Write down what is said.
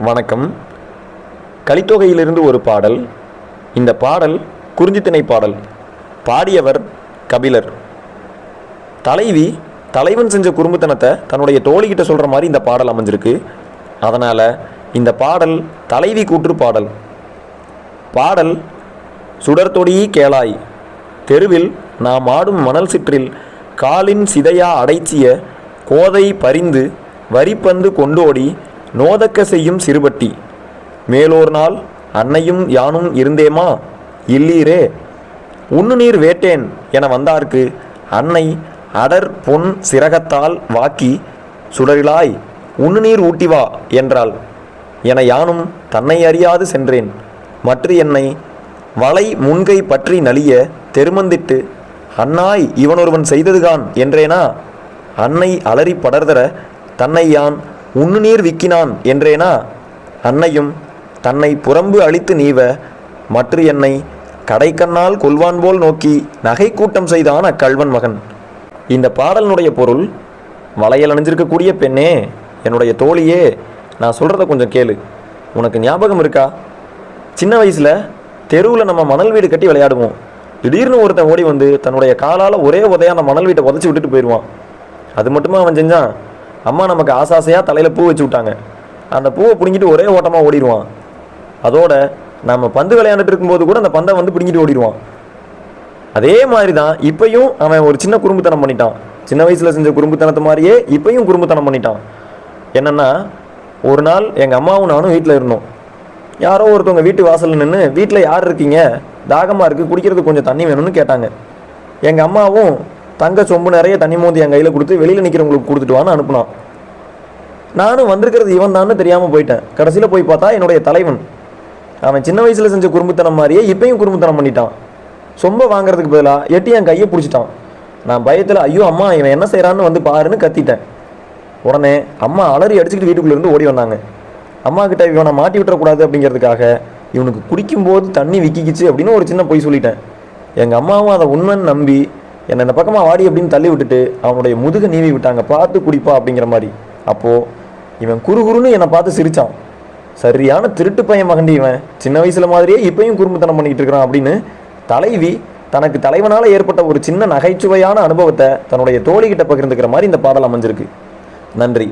வணக்கம். கலித்தொகையிலிருந்து ஒரு பாடல். இந்த பாடல் குறிஞ்சித்திணை பாடல். பாடியவர் கபிலர். தலைவி தலைவன் செஞ்ச குறும்புத்தனத்தை தன்னுடைய தோழிகிட்ட சொல்கிற மாதிரி இந்த பாடல் அமைஞ்சிருக்கு. அதனால் இந்த பாடல் தலைவி கூற்று பாடல். பாடல் சுடர்தொடி கேளாய். தெருவில் நாம் ஆடும் மணல் சிற்றில் காலின் சிதையா அடைச்சிய கோதை பரிந்து வரிப்பந்து கொண்டோடி நோதக்க செய்யும் சிறுபட்டி. மேலோர் நாள் அன்னையும் யானும் இருந்தேமா? இல்லீரே உண்ணுநீர் வேட்டேன் என வந்தார்க்கு அன்னை அடர் பொன் சிறகத்தால் வாக்கி சுடரிலாய் உண்ணுநீர் ஊட்டி வா என்றாள். என யானும் தன்னை அறியாது சென்றேன். மற்ற என்னை வலை முன்கை பற்றி நலிய தெருமந்திட்டு அன்னாய் இவனொருவன் செய்ததுகான் என்றேனா? அன்னை அலறி படர்தர தன்னை யான் உண்ணுநீர் விக்கினான் என்றேனா? அன்னையும் தன்னை புறம்பு அழித்து நீவ மற்ற என்னை கடைக்கண்ணால் கொல்வான் போல் நோக்கி நகை கூட்டம் செய்தான் அக்கல்வன் மகன். இந்த பாடலினுடைய பொருள் வளையல் அணிஞ்சிருக்கக்கூடிய பெண்ணே என்னுடைய தோழியே நான் சொல்கிறத கொஞ்சம் கேளு. உனக்கு ஞாபகம் இருக்கா? சின்ன வயசில் தெருவில் நம்ம மணல் வீடு கட்டி விளையாடுவோம். திடீர்னு ஒருத்தன் ஓடி வந்து தன்னுடைய காலால் ஒரே உதையான மணல் வீட்டை உதச்சி விட்டுட்டு போயிடுவான் அது மட்டுமா அவன் செஞ்சான்? அம்மா நமக்கு ஆசாசையாக தலையில் பூ வச்சு விட்டாங்க. அந்த பூவை பிடுங்கிட்டு ஒரே ஓட்டமாக ஓடிடுவான். அதோட நம்ம பந்து விளையாண்டுட்டு இருக்கும்போது கூட அந்த பந்தை வந்து பிடுங்கிட்டு ஓடிடுவான். அதே மாதிரி தான் இப்பயும் அவன் ஒரு சின்ன குறும்புத்தனம் பண்ணிட்டான். சின்ன வயசில் செஞ்ச குறும்புத்தனத்தை மாதிரியே இப்பையும் குறும்புத்தனம் பண்ணிட்டான். என்னென்னா ஒரு நாள் எங்கள் அம்மாவும் நானும் வீட்டில் இருந்தோம். யாரோ ஒருத்தவங்க வீட்டு வாசலில் நின்று வீட்டில் யார் இருக்கீங்க? தாகமாக இருக்குது குடிக்கிறதுக்கு கொஞ்சம் தண்ணி வேணும்னு கேட்டாங்க. எங்கள் அம்மாவும் தங்க சொம்பு நிறைய தண்ணி மோந்தி என் கையில் கொடுத்து வெளியில் நிற்கிறவங்களுக்கு கொடுத்துட்டு வான்னு அனுப்புனான். நானும் வந்திருக்கிறது இவன் தான் தெரியாமல் போயிட்டேன். கடைசியில் போய் பார்த்தா என்னுடைய தலைவன். அவன் சின்ன வயசில் செஞ்ச குறும்புத்தனம் மாதிரியே இப்பயும் குறும்புத்தனம் பண்ணிட்டான். சொம்ப வாங்குறதுக்கு பதிலாக எட்டி என் கையை பிடிச்சிட்டான். நான் பயத்தில் ஐயோ அம்மா இவன் என்ன செய்கிறான்னு வந்து பாருன்னு கத்திட்டேன். உடனே அம்மா அலறி அடிச்சுக்கிட்டு வீட்டுக்குள்ளேருந்து ஓடி வந்தாங்க. அம்மா கிட்ட இவனை மாட்டி விட்டுறக்கூடாது அப்படிங்கிறதுக்காக இவனுக்கு குடிக்கும்போது தண்ணி விக்கிக்கிச்சு அப்படின்னு ஒரு சின்ன பொய் சொல்லிட்டேன். எங்கள் அம்மாவும் அதை உண்மைன்னு நம்பி என்னை இந்த பக்கமாக வாடி அப்படின்னு தள்ளி விட்டுட்டு அவனுடைய முதுகு நீவி விட்டாங்க. பார்த்து குடிப்பா அப்படிங்கிற மாதிரி. அப்போது இவன் குறுகுறுன்னு என்னை பார்த்து சிரிச்சான். சரியான திருட்டு பையன் மகண்டி இவன். சின்ன வயசில் மாதிரியே இப்பயும் குறும்புத்தனம் பண்ணிகிட்டு இருக்கிறான் அப்படின்னு தலைவி தனக்கு தலைவனால் ஏற்பட்ட ஒரு சின்ன நகைச்சுவையான அனுபவத்தை தன்னுடைய தோழிகிட்ட பகிர்ந்துக்கிற மாதிரி இந்த பாடல் அமைஞ்சிருக்கு. நன்றி.